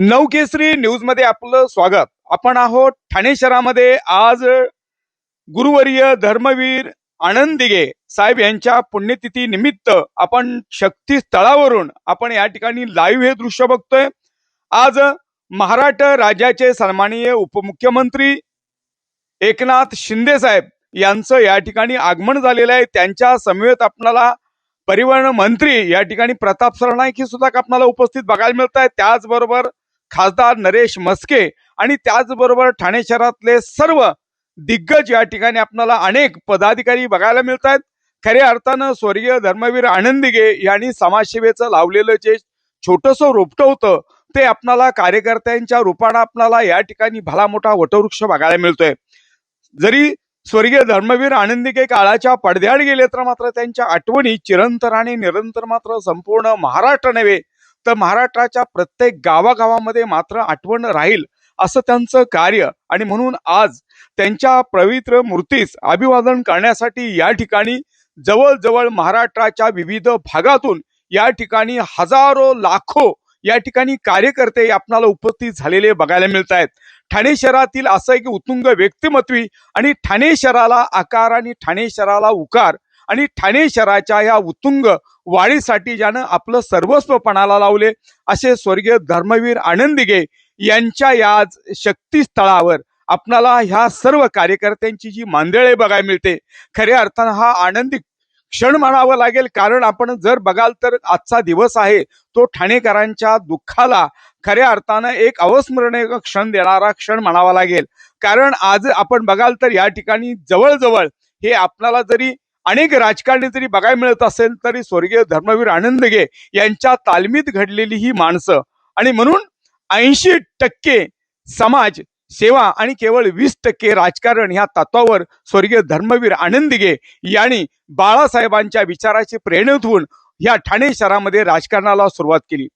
नवकेसरी न्यूजमध्ये आपलं स्वागत. आपण आहोत ठाणे शहरामध्ये आज गुरुवर्य धर्मवीर आनंद दिघे साहेब यांच्या पुण्यतिथी निमित्त आपण शक्ती स्थळावरून आपण या ठिकाणी लाईव्ह हे दृश्य बघतोय. आज महाराष्ट्र राज्याचे सन्माननीय उपमुख्यमंत्री एकनाथ शिंदे साहेब यांचं या ठिकाणी आगमन झालेलं आहे. त्यांच्या समवेत आपणाला परिवहन मंत्री या ठिकाणी प्रताप सरनाईक हे सुद्धा आपल्याला उपस्थित बघायला मिळत आहे त्याचबरोबर खासदार नरेश मस्के आणि त्याचबरोबर ठाणे शहरातले सर्व दिग्गज या ठिकाणी आपल्याला अनेक पदाधिकारी बघायला मिळत आहेत खऱ्या अर्थानं स्वर्गीय धर्मवीर आनंदिगे यांनी समाजसेवेचं लावलेलं जे छोटस रोपटं होतं ते आपणाला कार्यकर्त्यांच्या रूपानं आपणाला या ठिकाणी भला मोठा वटवृक्ष बघायला मिळतोय. जरी स्वर्गीय धर्मवीर आनंदिके काळाच्या पडद्याड गेले तर मात्र त्यांच्या आठवणी चिरंतर आणि निरंतर मात्र संपूर्ण महाराष्ट्र नव्हे तर महाराष्ट्राच्या प्रत्येक गावागावामध्ये मात्र आठवण राहील असं त्यांचं कार्य. आणि म्हणून आज त्यांच्या पवित्र मूर्तीस अभिवादन करण्यासाठी या ठिकाणी जवळजवळ महाराष्ट्राच्या विविध भागातून या ठिकाणी हजारो लाखो या ठिकाणी कार्यकर्ते आपणाला उपस्थित झालेले बघायला मिळत आहेत ठाणे शहरातील असं एक उत्तुंग व्यक्तिमत्वी आणि ठाणे शहराला आकार आणि ठाणे शहराला उकार आणि ठाणे शहराच्या या उत्तुंग वाढीसाठी ज्यानं आपलं सर्वस्व पणाला लावले असे स्वर्गीय धर्मवीर आनंदिगे यांच्या या आज शक्तीस्थळावर आपणाला ह्या सर्व कार्यकर्त्यांची जी मांदेळे बघायला मिळते खऱ्या अर्थानं हा आनंदी क्षण म्हणावं लागेल. कारण आपण जर बघाल तर आजचा दिवस आहे तो ठाणेकरांच्या दुःखाला खऱ्या अर्थानं एक अवस्मरणीय क्षण देणारा क्षण म्हणावा लागेल. कारण आज आपण बघाल तर या ठिकाणी जवळजवळ हे आपल्याला जरी अनेक राजकारणी जरी बघायला मिळत असेल तरी स्वर्गीय धर्मवीर आनंदगे यांच्या तालमीत घडलेली ही माणसं. आणि म्हणून ऐंशी टक्के समाज सेवा आणि केवळ वीस टक्के राजकारण ह्या तत्वावर स्वर्गीय धर्मवीर आनंदगे यांनी बाळासाहेबांच्या विचाराची प्रेरणेत होऊन या ठाणे शहरामध्ये राजकारणाला सुरुवात केली.